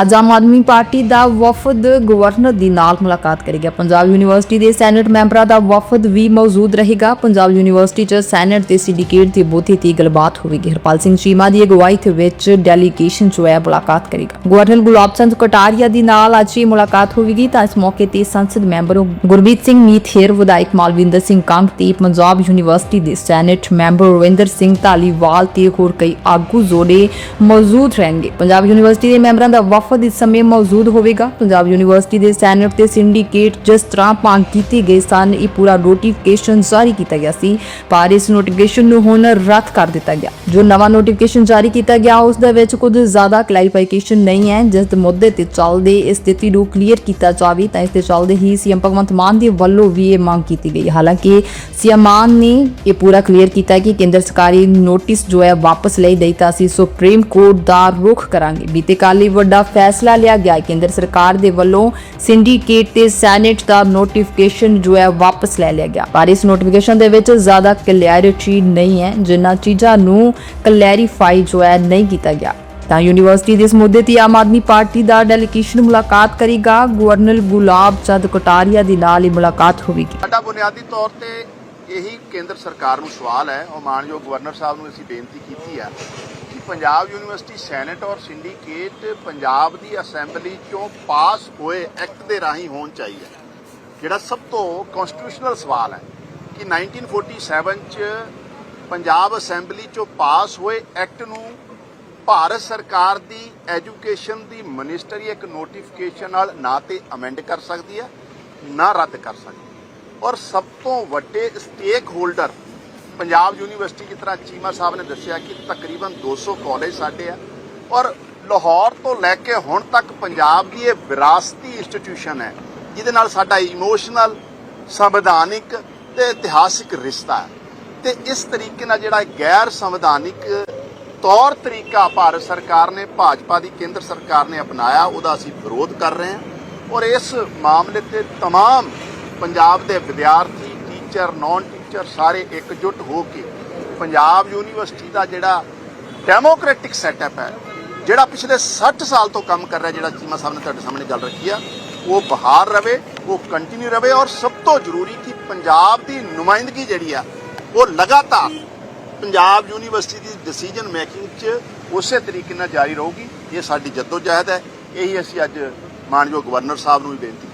ਅੱਜ ਆਮ ਆਦਮੀ ਪਾਰਟੀ ਦਾ ਵਫਦ ਗਵਰਨਰ ਦੀ ਨਾਲ ਮੁਲਾਕਾਤ ਕਰੇਗਾ। ਪੰਜਾਬ ਯੂਨੀਵਰਸਿਟੀ ਦੇ ਸੈਨੇਟ ਮੈਂਬਰਾਂ ਦਾ ਵਫਦ ਵੀ ਮੌਜੂਦ ਰਹੇਗਾ। ਪੰਜਾਬ ਯੂਨੀਵਰਸਿਟੀ 'ਚ ਸੈਨੇਟ ਤੇ ਸਿੰਡੀਕੇਟ ਦੀ ਬਹੁਤੀ ਤੀ ਗੱਲਬਾਤ ਹੋਵੇਗੀ। ਹਰਪਾਲ ਸਿੰਘ ਚੀਮਾ ਦੀ ਅਗਵਾਈ ਦੇ ਵਿੱਚ ਡੈਲੀਗੇਸ਼ਨ ਜੋ ਹੈ ਮੁਲਾਕਾਤ ਕਰੇਗਾ। ਗਵਰਨਰ ਗੁਲਾਬ ਚੰਦ ਕਟਾਰੀਆ ਦੀ ਨਾਲ ਅੱਜ ਹੀ ਮੁਲਾਕਾਤ ਹੋਵੇਗੀ। ਤਾਂ ਇਸ ਮੌਕੇ ਤੇ ਸੰਸਦ ਮੈਂਬਰ ਗੁਰਮੀਤ ਸਿੰਘ ਮੀਥੇਰ, ਵਿਧਾਇਕ ਮਾਲਵਿੰਦਰ ਸਿੰਘ ਕੰਗ ਤੇ ਪੰਜਾਬ ਯੂਨੀਵਰਸਿਟੀ ਦੇ ਸੈਨੇਟ ਮੈਂਬਰ ਰਵਿੰਦਰ ਸਿੰਘ ਧਾਲੀਵਾਲ ਤੇ ਹੋਰ ਕਈ ਆਗੂ ਜ਼ੋੜੇ ਮੌਜੂਦ ਰਹਿਣਗੇ। ਪੰਜਾਬ ਯੂਨੀਵਰਸਿਟੀ ਦੇ ਮੈਂਬਰਾਂ ਦਾ ਵਫਦ ਇਸ ਸਮੇਂ ਮੌਜੂਦ ਹੋਵੇਗਾ। ਪੰਜਾਬ ਯੂਨੀਵਰਸਿਟੀ ਦੇ ਸੈਨੇਟ ਤੇ ਸਿੰਡੀਕੇਟ ਜਿਸ ਤਰ੍ਹਾਂ ਭੰਗ ਕੀਤੇ ਗਏ ਸਨ, ਇਹ ਪੂਰਾ ਨੋਟੀਫਿਕੇਸ਼ਨ ਜਾਰੀ ਕੀਤਾ ਗਿਆ ਸੀ। ਪਰ ਇਸ ਨੋਟੀਫਿਕੇਸ਼ਨ ਨੂੰ ਹੁਣ ਰੱਦ ਕਰ ਦਿੱਤਾ ਗਿਆ। ਜੋ ਨਵਾਂ ਨੋਟੀਫਿਕੇਸ਼ਨ ਜਾਰੀ ਕੀਤਾ ਗਿਆ, ਉਸ ਦੇ ਵਿੱਚ ਕੁਝ ਜ਼ਿਆਦਾ ਕਲੈਰੀਫਿਕੇਸ਼ਨ ਨਹੀਂ ਹੈ। ਜਿਸ ਦੇ ਮੁੱਦੇ ਤੇ ਚੱਲਦੇ ਇਸ ਸਥਿਤੀ ਨੂੰ ਕਲੀਅਰ ਕੀਤਾ ਜਾਵੇ, ਤਾਂ ਇਸ ਦੇ ਚੱਲਦੇ ਹੀ ਸੀਐਮ ਭਗਵੰਤ ਮਾਨ ਦੇ ਵੱਲੋਂ ਵੀ ਇਹ ਮੰਗ ਕੀਤੀ ਗਈ। ਹਾਲਾਂਕਿ ਸੀਐਮ ਮਾਨ ਨੇ ਇਹ ਪੂਰਾ ਕਲੀਅਰ ਕੀਤਾ ਕਿ ਕੇਂਦਰ ਸਰਕਾਰੀ ਨੋਟਿਸ ਜੋ ਹੈ, ਵਾਪਸ ਲਈ ਗਈ ਤਾਂ ਅਸੀਂ ਸੁਪਰੀਮ ਕੋਰਟ ਦਾ ਰੁਖ ਕਰਾਂਗੇ। ਬੀਤੇ ਕੱਲ੍ਹ ਹੀ ਵੱਡਾ ਫੈਸਲਾ ਲਿਆ ਗਿਆ ਕੇਂਦਰ ਸਰਕਾਰ ਦੇ ਵੱਲੋਂ ਸਿੰਡੀਕੇਟ ਤੇ ਸੈਨੇਟ ਦਾ ਨੋਟੀਫਿਕੇਸ਼ਨ ਜੋ ਹੈ, ਵਾਪਸ ਲੈ ਲਿਆ ਗਿਆ। ਪਰ ਇਸ ਨੋਟੀਫਿਕੇਸ਼ਨ ਦੇ ਵਿੱਚ ਜ਼ਿਆਦਾ ਕਲੈਰਿਟੀ ਨਹੀਂ ਹੈ। ਜਿਨ੍ਹਾਂ ਚੀਜ਼ਾਂ ਨੂੰ ਕਲੈਰੀਫਾਈ ਜੋ ਹੈ ਨਹੀਂ ਕੀਤਾ ਗਿਆ। ਤਾਂ ਯੂਨੀਵਰਸਿਟੀ ਦੇ ਇਸ ਮੁੱਦੇ ਤੇ ਆਮ ਆਦਮੀ ਪਾਰਟੀ ਦਾ ਡੈਲੀਗੇਸ਼ਨ ਮੁਲਾਕਾਤ ਕਰੇਗਾ। ਗਵਰਨਰ ਗੁਲਾਬ ਚੰਦ ਕਟਾਰੀਆ ਦੇ ਨਾਲ ਹੀ ਮੁਲਾਕਾਤ ਹੋਵੇਗੀ। ਸਾਡਾ ਬੁਨਿਆਦੀ ਤੌਰ ਤੇ ਇਹੀ ਕੇਂਦਰ ਸਰਕਾਰ ਨੂੰ ਸਵਾਲ ਹੈ। ਉਹ ਮਾਨਯੋਗ ਗਵਰਨਰ ਸਾਹਿਬ ਨੂੰ ਅਸੀਂ ਬੇਨਤੀ ਕੀਤੀ ਹੈ ਕਿ ਪੰਜਾਬ ਯੂਨੀਵਰਸਿਟੀ ਸੈਨੇਟ ਔਰ ਸਿੰਡੀਕੇਟ ਪੰਜਾਬ ਦੀ ਅਸੈਂਬਲੀ ਚੋਂ ਪਾਸ ਹੋਏ ਐਕਟ ਦੇ ਰਾਹੀਂ ਹੋਣ ਚਾਹੀਏ। ਜਿਹੜਾ ਸਭ ਤੋਂ ਕਨਸਟੀਟਿਊਸ਼ਨਲ ਸਵਾਲ ਹੈ ਕਿ 1947 ਚ ਪੰਜਾਬ ਅਸੈਂਬਲੀ ਚੋਂ ਪਾਸ ਹੋਏ ਐਕਟ ਨੂੰ ਭਾਰਤ ਸਰਕਾਰ ਦੀ ਐਜੂਕੇਸ਼ਨ ਦੀ ਮਿਨਿਸਟਰੀ ਇੱਕ ਨੋਟੀਫਿਕੇਸ਼ਨ ਨਾਲ ਨਾ ਤੇ ਅਮੈਂਡ ਕਰ ਸਕਦੀ ਹੈ, ਨਾ ਰੱਦ ਕਰ ਸਕਦੀ ਔਰ ਸਭ ਤੋਂ ਵੱਡੇ ਸਟੇਕ ਹੋਲਡਰ ਪੰਜਾਬ ਯੂਨੀਵਰਸਿਟੀ ਦੀ ਤਰ੍ਹਾਂ ਚੀਮਾ ਸਾਹਿਬ ਨੇ ਦੱਸਿਆ ਕਿ ਤਕਰੀਬਨ 200 ਕਾਲਜ ਸਾਡੇ ਆ। ਔਰ ਲਾਹੌਰ ਤੋਂ ਲੈ ਕੇ ਹੁਣ ਤੱਕ ਪੰਜਾਬ ਦੀ ਇਹ ਵਿਰਾਸਤੀ ਇੰਸਟੀਟਿਊਸ਼ਨ ਹੈ, ਜਿਹਦੇ ਨਾਲ ਸਾਡਾ ਇਮੋਸ਼ਨਲ ਸੰਵਿਧਾਨਿਕ ਤੇ ਇਤਿਹਾਸਿਕ ਰਿਸ਼ਤਾ ਹੈ। ਤੇ ਇਸ ਤਰੀਕੇ ਨਾਲ ਜਿਹੜਾ ਗੈਰ ਸੰਵਿਧਾਨਿਕ ਤੌਰ ਤਰੀਕਾ ਭਾਰਤ ਸਰਕਾਰ ਨੇ ਭਾਜਪਾ ਦੀ ਕੇਂਦਰ ਸਰਕਾਰ ਨੇ ਅਪਣਾਇਆ ਉਹਦਾ ਅਸੀਂ ਵਿਰੋਧ ਕਰ ਰਹੇ ਹਾਂ ਔਰ ਇਸ ਮਾਮਲੇ ਤੇ तमाम ਪੰਜਾਬ ਦੇ ਵਿਦਿਆਰਥੀ ਟੀਚਰ ਨਾਨ ਟੀਚਰ ਸਾਰੇ ਇਕਜੁੱਟ ਹੋ ਕੇ ਪੰਜਾਬ ਯੂਨੀਵਰਸਿਟੀ ਦਾ ਜਿਹੜਾ ਡੈਮੋਕ੍ਰੈਟਿਕ ਸੈਟਅਪ ਹੈ ਜਿਹੜਾ ਪਿਛਲੇ 60 ਸਾਲ ਤੋਂ ਕੰਮ ਕਰ ਰਿਹਾ ਜਿਹੜਾ ਚੀਮਾ ਸਾਹਿਬ ਨੇ ਤੁਹਾਡੇ ਸਾਹਮਣੇ ਗੱਲ ਰੱਖੀ ਆ ਉਹ ਬਹਾਰ ਰਵੇ ਉਹ ਕੰਟੀਨਿਊ ਰਵੇ ਔਰ ਸਭ ਤੋਂ ਜ਼ਰੂਰੀ ਕਿ ਪੰਜਾਬ ਦੀ ਨੁਮਾਇੰਦਗੀ ਜਿਹੜੀ ਆ ਉਹ ਲਗਾਤਾਰ ਪੰਜਾਬ ਯੂਨੀਵਰਸਿਟੀ ਦੀ ਡਿਸੀਜਨ ਮੇਕਿੰਗ 'ਚ ਉਸੇ ਤਰੀਕੇ ਨਾਲ ਜਾਰੀ ਰਹੂਗੀ। ਇਹ ਸਾਡੀ ਜੱਦੋਜਹਿਦ ਹੈ। ਇਹੀ ਅਸੀਂ ਅੱਜ ਮਾਨਯੋਗ ਗਵਰਨਰ ਸਾਹਿਬ ਨੂੰ ਵੀ ਬੇਨਤੀ